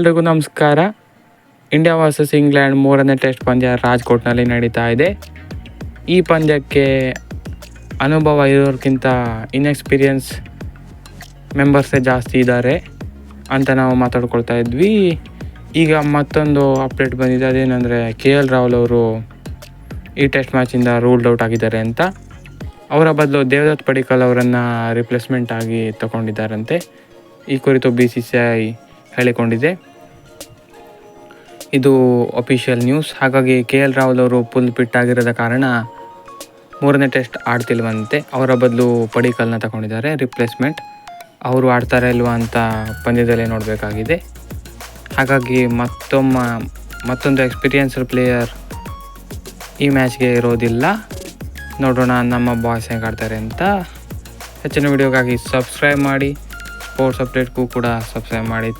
ಎಲ್ರಿಗೂ ನಮಸ್ಕಾರ. India versus England ಮೂರನೇ ಟೆಸ್ಟ್ ಪಂದ್ಯ ರಾಜ್ಕೋಟ್ನಲ್ಲಿ ನಡೀತಾ ಇದೆ. ಈ ಪಂದ್ಯಕ್ಕೆ ಅನುಭವ ಇರೋರ್ಗಿಂತ ಇನ್ಎಕ್ಸ್ಪೀರಿಯನ್ಸ್ ಮೆಂಬರ್ಸೇ ಜಾಸ್ತಿ ಇದ್ದಾರೆ ಅಂತ ನಾವು ಮಾತಾಡ್ಕೊಳ್ತಾ ಇದ್ವಿ. ಈಗ ಮತ್ತೊಂದು ಅಪ್ಡೇಟ್ ಬಂದಿದೆ. ಅದೇನೆಂದರೆ ಕೆ ಎಲ್ ರಾಹುಲ್ ಅವರು ಈ ಟೆಸ್ಟ್ ಮ್ಯಾಚಿಂದ ರೂಲ್ಡ್ ಔಟ್ ಆಗಿದ್ದಾರೆ ಅಂತ. ಅವರ ಬದಲು ದೇವದತ್ ಪಡಿಕಲ್ ಅವರನ್ನು ರಿಪ್ಲೇಸ್ಮೆಂಟ್ ಆಗಿ ತಗೊಂಡಿದ್ದಾರಂತೆ. ಈ ಕುರಿತು ಬಿ ಸಿ ಸಿ ಐ ಹೇಳಿಕೊಂಡಿದೆ. ಇದು ಅಫಿಷಿಯಲ್ ನ್ಯೂಸ್ ಹಾಗಾಗಿ ಕೆ ಎಲ್ ರಾಹುಲ್ ಅವರು ಫುಲ್ ಫಿಟ್ ಆಗಿರೋದ ಕಾರಣ ಮೂರನೇ ಟೆಸ್ಟ್ ಆಡ್ತಿಲ್ವಂತೆ. ಅವರ ಬದಲು ಪಡಿಕಲ್ನ ತಗೊಂಡಿದ್ದಾರೆ ರಿಪ್ಲೇಸ್ಮೆಂಟ್ ಅವರು ಆಡ್ತಾರೆ ಇಲ್ವಾ ಅಂತ ಪಂದ್ಯದಲ್ಲೇ ನೋಡಬೇಕಾಗಿದೆ. ಹಾಗಾಗಿ ಮತ್ತೊಮ್ಮ, ಮತ್ತೊಂದು ಎಕ್ಸ್ಪೀರಿಯನ್ಸ್ಡ್ ಪ್ಲೇಯರ್ ಈ ಮ್ಯಾಚ್ಗೆ ಇರೋದಿಲ್ಲ. ನೋಡೋಣ ನಮ್ಮ ಬಾಯ್ಸ್ ಹೆಂಗೆ ಆಡ್ತಾರೆ ಅಂತ. ಹೆಚ್ಚಿನ ವಿಡಿಯೋಗಾಗಿ ಸಬ್ಸ್ಕ್ರೈಬ್ ಮಾಡಿ. ಸ್ಪೋರ್ಟ್ಸ್ ಅಪ್ಡೇಟ್ಗೂ ಕೂಡ ಸಬ್ಸ್ಕ್ರೈಬ್ ಮಾಡಿ.